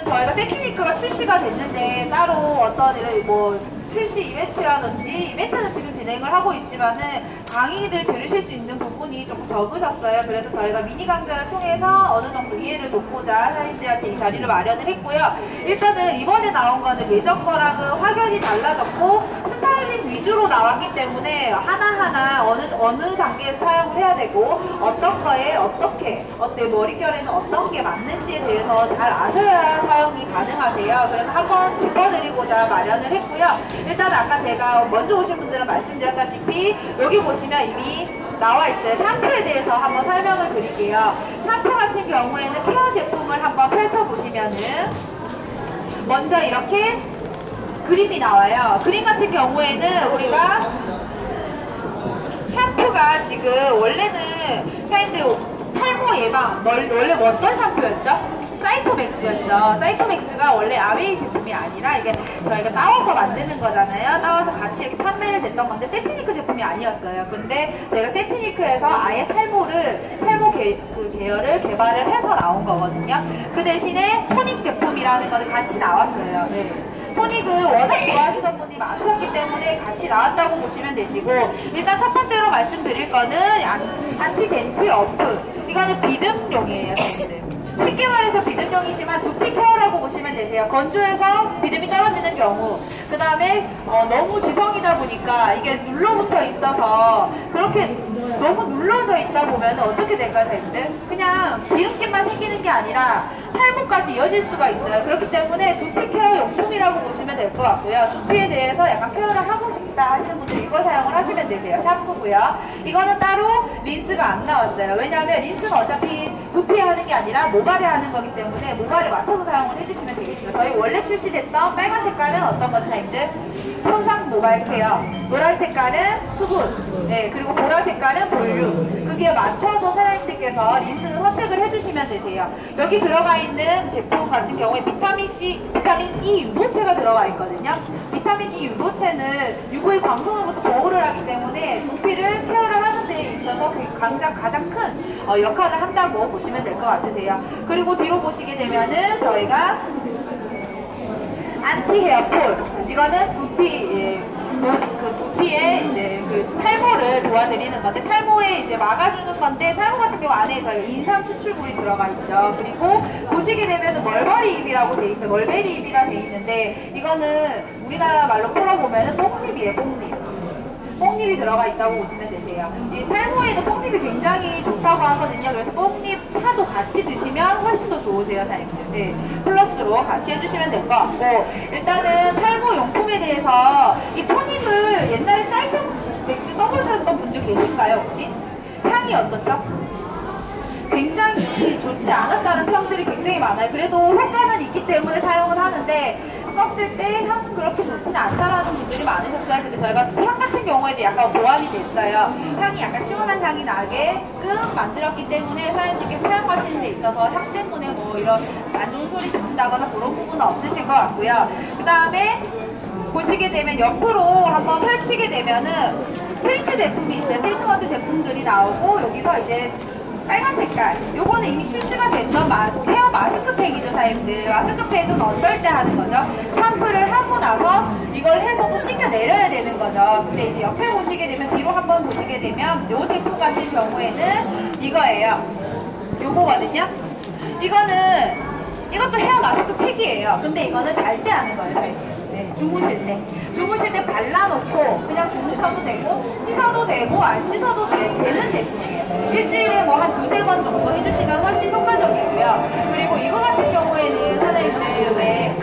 저희가 세키니크가 출시가 됐는데 따로 어떤 이런 뭐 출시 이벤트라든지 이벤트는 지금 진행을 하고 있지만은 강의를 들으실 수 있는 부분이 조금 적으셨어요. 그래서 저희가 미니 강좌를 통해서 어느 정도 이해를 돕고자 사람들한테 이 자리를 마련을 했고요. 일단은 이번에 나온 거는 예전 거랑은 확연히 달라졌고 스타일링 위주로 나왔기 때문에 하나하나 어느 어느 단계에서 사용을 해야 되고 어떤 거에 어떻게 어때 머릿결에는 어떤 게 맞는지에 대해서 잘 아셔야 사용이 가능하세요. 그래서 한번 짚어드리고자 마련을 했고요. 일단 아까 제가 먼저 오신 분들은 말씀 드렸다시피 여기 보시면 이미 나와 있어요. 샴푸에 대해서 한번 설명을 드릴게요. 샴푸 같은 경우에는 케어 제품을 한번 펼쳐보시면은 먼저 이렇게 그림이 나와요. 그림 같은 경우에는 우리가 샴푸가 지금 원래는 사람들 탈모 예방 월- 원래 어떤 샴푸였죠? 사이토맥스였죠. 사이토맥스가 원래 아웨이 제품이 아니라 이게 저희가 따와서 만드는 거잖아요. 따와서 같이 이렇게 판매를 됐던 건데 세티니크 제품이 아니었어요. 근데 저희가 세티니크에서 아예 탈모를 탈모 계, 그 계열을 개발을 해서 나온 거거든요. 그 대신에 토닉 제품이라는 거는 같이 나왔어요. 네. 토닉을 워낙 좋아하시는 분이 많으셨기 때문에 같이 나왔다고 보시면 되시고 일단 첫 번째로 말씀드릴 거는 안- 안티덴트 어프 이거는 비듬용이에요 선생님들 쉽게 말해서 비듬용이지만 두피 케어라고 보시면 되세요. 건조해서 비듬이 떨어지는 경우. 그 다음에 어, 너무 지성이다 보니까 이게 눌러붙어 있어서 그렇게 너무 눌러져 있다 보면 어떻게 될까요 선생님들 그냥 기름기만 생기는 게 아니라 탈모까지 이어질 수가 있어요. 그렇기 때문에 두피 케어 용품이라고 보시면 될 것 같고요. 두피에 대해서 약간 케어를 하고 싶다 하시는 분들 이거 사용을 하시면 되세요. 샴푸고요. 이거는 따로 린스가 안 나왔어요. 왜냐하면 린스는 어차피 두피에 하는 게 아니라 모발에 하는 거기 때문에 모발에 맞춰서 사용을 해주시면 되겠죠. 저희 원래 출시됐던 빨간 색깔은 어떤 건지 타임들? 손상 모발 케어. 노란 색깔은 수분. 네, 그리고 보라 색깔은 볼륨. 그게 맞춰서 사장님들께서 린스는 선택을 해주시면 되세요. 여기 들어가 있는 제품 같은 경우에 비타민 C, 비타민 E 유도체가 들어가 있거든요. 비타민 E 유도체는 UV 광선으로부터 보호를 하기 때문에 두피를 케어를 하는 데 있어서 그 가장, 가장 큰 어, 역할을 한다고 보시면 될 것 같으세요. 그리고 뒤로 보시게 되면은 저희가 안티 헤어폴 이거는 두피 예, 모- 그 두피에 이제 그 탈모를 도와드리는 건데 탈모에 이제 막아주는 건데 탈모 같은 경우 안에 저희 인삼 추출물이 들어가 있죠. 그리고 보시게 되면 멀버리 잎이라고 돼 있어요. 멀베리 잎이라 돼 있는데 이거는 우리나라 말로 풀어보면은 뽕잎이에요. 뽕잎. 뽕잎이 들어가 있다고 보시면 되세요. 이 탈모에는 뽕잎이 굉장히 좋다고 하거든요. 그래서 뽕잎 차도 같이 드시면 훨씬 더 좋으세요, 사장님들. 네, 플러스로 같이 해주시면 될 것 같고 일단은 탈모 용품에 대해서 이 토닉 을 옛날에 사이트맥스 써보셨던 분들 계신가요, 혹시? 향이 어떻죠? 굉장히 좋지 않았다는 평들이 굉장히 많아요. 그래도 효과는 있기 때문에 사용을 하는데 썼을 때 향은 그렇게 좋지는 않다라는 분들이 많으셨어요. 근데 저희가 향 같은 경우에 이제 약간 보완이 됐어요. 향이 약간 시원한 향이 나게끔 만들었기 때문에 사장님께 사용하시는 데 있어서 향 때문에 뭐 이런 안 좋은 소리 듣는다거나 그런 부분은 없으실 것 같고요. 그 다음에 보시게 되면 옆으로 한번 펼치게 되면은 페인트 제품이 있어요. 트리트먼트 제품들이 나오고 여기서 이제 빨간 색깔. 요거는 이미 출시가 됐던 마, 헤어 마스크팩이죠, 사장님들. 마스크팩은 어떨 때 하는 거죠? 샴푸를 하고 나서 이걸 해서 또 씻겨 내려야 되는 거죠. 근데 이제 옆에 보시게 되면 뒤로 한번 보시게 되면 요 제품 같은 경우에는 이거예요. 요거거든요. 이거는 이것도 헤어 마스크팩이에요. 근데 이거는 잘 때 하는 거예요, 주무실 때. 주무실 때 발라놓고 그냥 주무셔도 되고 씻어도 되고 안 씻어도 되, 는 제품이에요. 일주일에 뭐 한 두세 번 정도 해주시면 훨씬 효과적이고요. 그리고 이거 같은 경우에는 사장님들 왜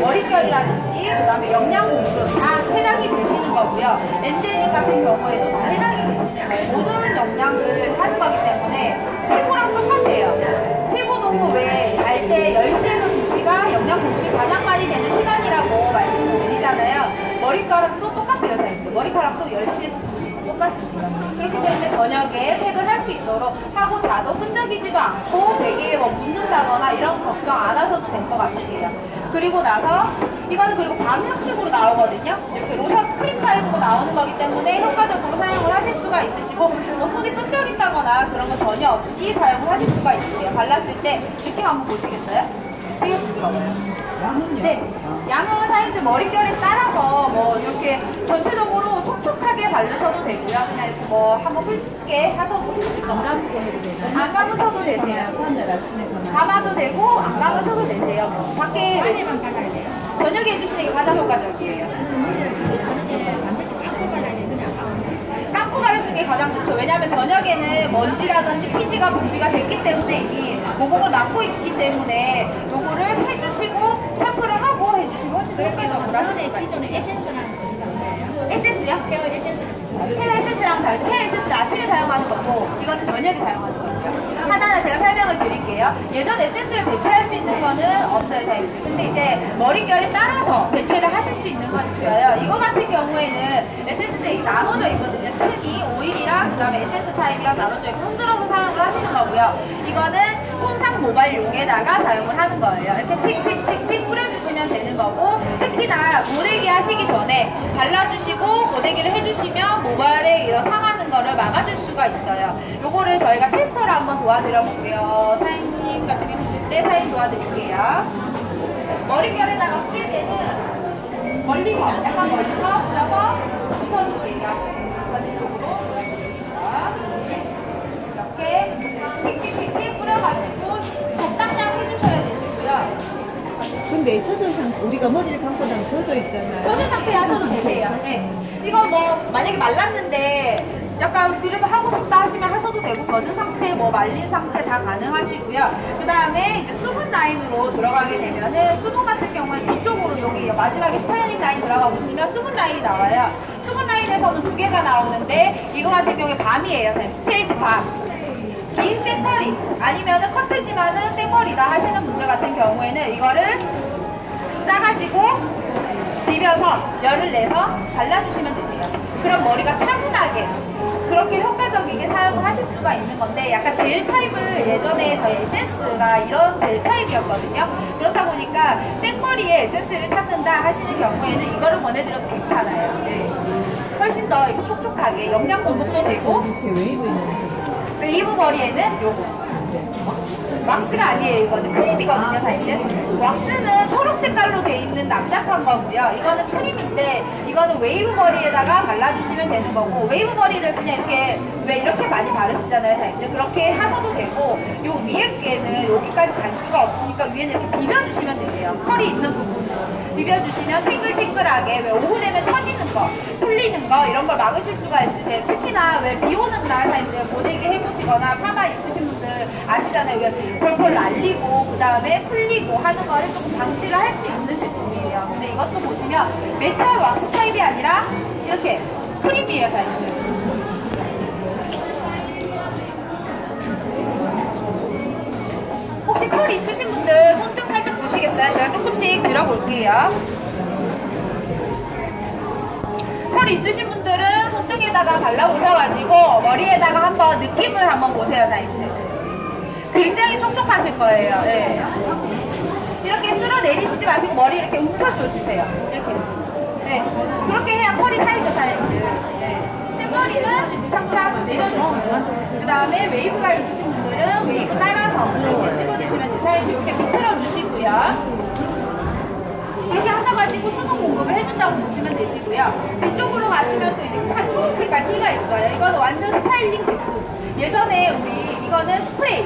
머릿결이라든지 그 다음에 영양 공급 다 해당이 되시는 거고요. 엔젤링 같은 경우에도 다 해당이 되시는 거예요. 모든 영양을 하는 거기 때문에 피부랑 똑같아요. 피부도 왜 잘 때 10시에서 2시가 영양 공급이 가장 많이 되는 시간이라고 말씀을 드리잖아요. 머리카락도 똑같아요, 선생님들. 머리카락도 10시에서 2시 똑같습니다. 그렇기 때문에 저녁에 팩을 할 수 있도록 하고 자도 끈적이지도 않고 되게 뭐 묻는다거나 이런 걱정 안 하셔도 될 것 같으세요. 그리고 나서 이거는 그리고 밤 형식으로 나오거든요. 이렇게 로션 크림 타입으로 나오는 거기 때문에 효과적으로 사용을 하실 수가 있으시고 뭐 손이 끈적인다거나 그런 거 전혀 없이 사용을 하실 수가 있으세요. 발랐을 때 느낌 한번 보시겠어요? 이거 부드러워요. 양은요? 네. 양은 사이즈 머릿결에 따라서 뭐 이렇게 전체적으로 촉촉하게 바르셔도 되고요. 그냥 이렇게 뭐 한번 훑게 하셔도 안. 감고 해도 되고. 안 감으셔도 되세요. 감아도 되고 안 감으셔도 되세요. 밖에 안에만 발라야 돼요. 저녁에 해주시는 게 가장 효과적이에요. 깎고 바르시는 게 가장 좋죠. 왜냐하면 저녁에는 먼지라든지 피지가 분비가 됐기 때문에 이미 모공을 막고 있기 때문에 요거를 해주시고 샴푸를 하고 해주시면 훨씬 더 효과적으로 하실 전에 수가 있어요. 기존에 에센스랑 비슷한 거예요. 에센스요? 헤어 에센스랑 비슷한 헤어 에센스랑 다르죠. 헤어 에센스는 아침에 사용하는 거고 이거는 저녁에 사용하는 거죠. 하나하나 제가 설명을 드릴게요. 예전 에센스를 배치할 수 있는 거는 없어요. 근데 이제 머릿결에 따라서 배치를 하실 수 있는 건 있어요. 이거 같은 경우에는 에센스들이 나눠져 있거든요. 층이 오일이랑 그 다음에 에센스 타입이랑 나눠져 있고 흔들어서 사용을 하시는 거고요. 이거는 모발용에다가 사용을 하는 거예요. 이렇게 칙칙칙칙 뿌려주시면 되는 거고 특히나 고데기 하시기 전에 발라주시고 고데기를 해주시면 모발에 이런 상하는 거를 막아줄 수가 있어요. 요거를 저희가 테스터를 한번 도와드려 볼게요. 사장님 같은 경우는 네, 사인 도와드릴게요. 머릿결에다가 뿌릴 때는 멀리서 약간 멀리서 불어서 빗어주세요. 반대쪽으로 이렇게 칙칙칙칙 뿌려가지고 적당량 해주셔야 되시고요. 근데 첫인상 우리가 머리를 감고 나면 젖어 있잖아요. 젖은 상태 하셔도 되세요. 네. 이거 뭐 만약에 말랐는데 약간 그래도 하고 싶다 하시면 하셔도 되고 젖은 상태, 뭐 말린 상태 다 가능하시고요. 그 다음에 이제 수분 라인으로 들어가게 되면은 수분 같은 경우는 뒤쪽으로 여기 마지막에 스타일링 라인 들어가 보시면 수분 라인이 나와요. 수분 라인에서는 두 개가 나오는데 이거 같은 경우에 밤이에요. 스트레이트 밤. 긴 생머리 아니면은 커트지만은 생머리다 하시는 분들 같은 경우에는 이거를 짜가지고 비벼서 열을 내서 발라주시면 되세요. 그럼 머리가 차분하게 그렇게 효과적이게 사용을 하실 수가 있는 건데 약간 젤 타입을 예전에 저희 에센스가 이런 젤 타입이었거든요. 그렇다 보니까 생머리에 에센스를 찾는다 하시는 경우에는 이거를 보내드려도 괜찮아요. 네. 훨씬 더 촉촉하게 영양 공급도 되고 웨이브 머리에는 요거. 왁스가 아니에요 이거는. 크림이거든요 사이즈. 왁스는 초록 색깔로 돼 있는 납작한 거고요. 이거는 크림인데 이거는 웨이브 머리에다가 발라주시면 되는 거고 웨이브 머리를 그냥 이렇게 왜 이렇게 많이 바르시잖아요 사이즈. 그렇게 하셔도 되고 요 위에 게는 여기까지 갈 수가 없으니까 위에는 이렇게 비벼주시면 되세요. 컬이 있는 부분으로 비벼주시면 탱글탱글하게 왜 오후 되면 처지는 거 풀리는 거 이런 걸 막으실 수가 있으세요 특히나 왜 비 오는 날 사이즈 고데기 해보시거나 파마 있으신 분들 아시잖아요 왜 펄펄 날리고 그 다음에 풀리고 하는 거를 조금 방지를 할 수 있는 제품이에요 근데 이것도 보시면 메탈 왁스 타입이 아니라 이렇게 크림이에요 사이즈 혹시 컬 있으신 분들 손등 살짝 주시겠어요? 제가 조금씩 들어볼게요. 컬 있으신 분들은 손등에다가 발라오셔가지고 머리에다가 한번 느낌을 한번 보세요, 사이즈. 굉장히 촉촉하실 거예요. 네. 이렇게 쓸어 내리시지 마시고 머리 이렇게 움켜줘 주세요. 이렇게. 네. 그렇게 해야 컬이 살죠, 사이즈. 네. 생머리는 착착 내려주시고 그 다음에 웨이브가 있으신 분들은 웨이브 따라서 이렇게 찍어주시면 돼요. 사이즈 이렇게 비틀어 주시고요. 이렇게 하셔가지고 수분 공급을 해준다고 보시면 되시고요. 뒤쪽으로 가시면 또 이제 한 초록 색깔 티가 있어요. 이거는 완전 스타일링 제품. 예전에 우리 이거는 스프레이.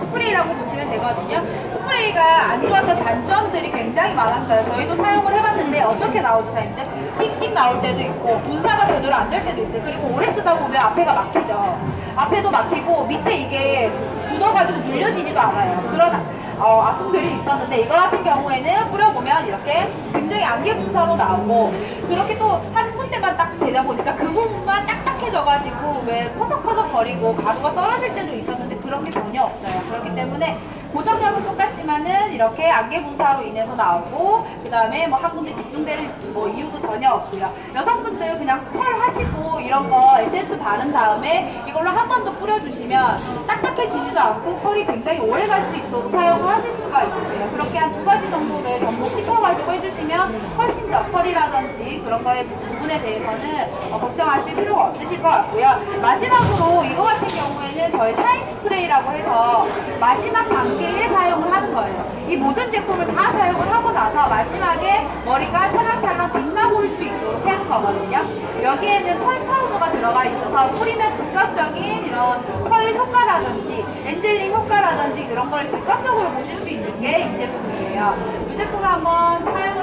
스프레이라고 보시면 되거든요. 스프레이가 안 좋았던 단점들이 굉장히 많았어요. 저희도 사용을 해봤는데 어떻게 나오죠, 사장님들? 틱틱 나올 때도 있고 분사가 제대로 안 될 때도 있어요. 그리고 오래 쓰다 보면 앞에가 막히죠. 앞에도 막히고 밑에 이게 굳어가지고 눌려지지도 않아요. 그런 어, 아픔들이 있었는데 이거 같은 경우에는 뿌려보면 이렇게 굉장히 안개 분사로 나오고 그렇게 또 한 군데만 딱 되다 보니까 그 부분만 딱딱해져가지고 왜 퍼석퍼석 거리고 가루가 떨어질 때도 있었는데 그런 게 전혀 없어요. 그렇기 때문에 고정력은 똑같지만은 이렇게 안개 분사로 인해서 나오고 그 다음에 뭐 한 군데 집중될 뭐 이유도 전혀 없고요. 여성분들 그냥 컬 하시고 이런 거 에센스 바른 다음에 이걸로 한 번 더 뿌려주시면 딱딱해지지도 않고 컬이 굉장히 오래 갈 수 있도록 사용을 하실 수가 있어요. 그렇게 한 두 가지 정도를 전부 씹어가지고 해주시면 훨씬 더 컬이라든지 그런 거에 부분에 대해서는 어, 걱정하실 필요가 없으실 것 같고요. 마지막으로 이거 같은 경우에는 저희 샤인 스프레이라고 해서 마지막 단계에 사용을 하는 거예요. 이 모든 제품을 다 사용을 하고 나서 마지막에 머리가 찰랑찰랑 빛나 보일 수 있도록 하는 거거든요. 여기에는 펄 파우더가 들어가 있어서 뿌리면 즉각적인 이런 펄 효과라든지 엔젤링 효과라든지 이런 걸 즉각적으로 보실 수 있는 게 이 제품이에요. 이 제품을 한번 때는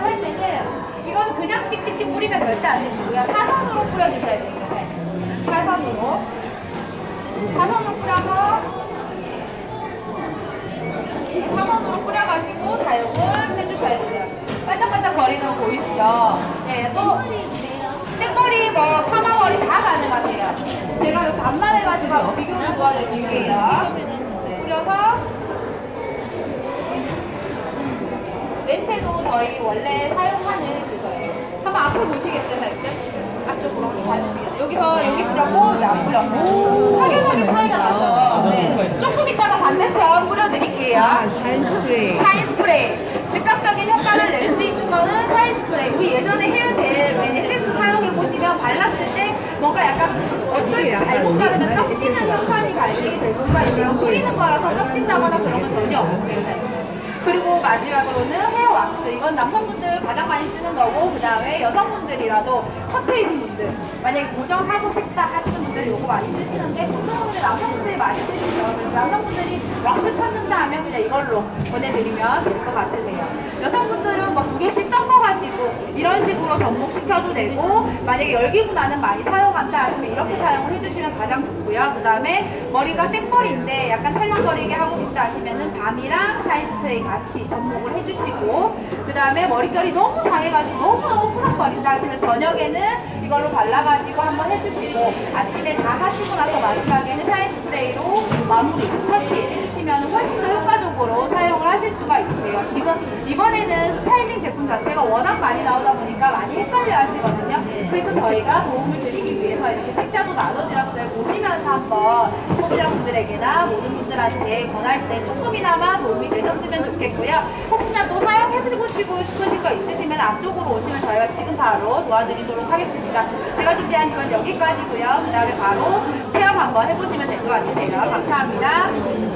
이거는 그냥 찍찍찍 뿌리면 절대 안 되시고요. 사선으로 뿌려주셔야 됩니다. 네. 사선으로. 사선으로 뿌려서 이 사선으로 뿌려가지고 사용을 해주셔야 돼요. 반짝반짝 거리는 거 보이시죠? 네, 또 생머리, 뭐 파마머리 다 가능하세요. 제가 이 반만 해가지고 비교를 도와드릴게요. 뿌려서 냄새도 저희 원래 사용하는 그거예요. 한번 앞으로 보시겠어요, 살짝? 앞쪽으로 봐주시겠어요? 여기서 여기 뿌렸고, 여기 안 뿌렸고. 확연하게 차이가 나죠? 네. 조금 이따가 반대편 뿌려드릴게요. 아, 샤인 스프레이. 샤인 스프레이. 즉각적인 효과를 낼 수 있는 거는 샤인 스프레이. 우리 예전에 헤어젤, 에센스 사용해보시면 발랐을 때 뭔가 약간 어쩔 때 잘못 바르면 떡지는 현상이 발생이 될 수가 있고요. 뿌리는 거라서 떡진다거나 그런 건 전혀 없어요. 그리고 마지막으로는 헤어 왁스. 이건 남성분 쓰는 거고, 그 다음에 여성분들이라도 커트이신 분들, 만약에 고정하고 싶다 하시는 분들이 이거 많이 쓰시는데, 보통은 남성분들이 많이 쓰시죠. 그래서 남성분들이 왁스 찾는다 하면 그냥 이걸로 보내드리면 될 것 같으세요. 여성분들은 뭐 두 개씩 섞어가지고 이런 식으로 접목시켜도 되고, 만약에 열기분하는 많이 사용한다 하시면 이렇게 사용을 해주시면 가장 좋고요. 그 다음에 머리가 생머리인데 약간 찰랑거리게 하고 싶다 하시면은 밤이랑 샤인 스프레이 같이 접목을 해주시고, 그 다음에 머릿결이 너무 상해가지고 너무너무 푸석거린다 하시면 저녁에는 이걸로 발라가지고 한번 해주시고, 아침에 다 하시고 나서 마지막에는 샤인 스프레이로 마무리, 터치 해주시면 훨씬 더 효과적으로 사용을 하실 수가 있으세요. 지금 이번에는 스타일링 제품 자체가 워낙 많이 나오다 보니까 많이 헷갈려 하시거든요. 그래서 저희가 도움을 드리기 위해서 이렇게 책자도 나눠드렸어요. 보시면서 한번 소비자분들에게나 모든 분들한테 권할 때 조금이나마 도움이 되셨으면 좋겠고요. 혹시나 또 사용해보고 싶으신 거 있으시면 앞쪽으로 오시면 저희가 지금 바로 도와드리도록 하겠습니다. 제가 준비한 건 여기까지고요. 그 다음에 바로 체험 한번 해보시면 될 것 같으세요. 감사합니다.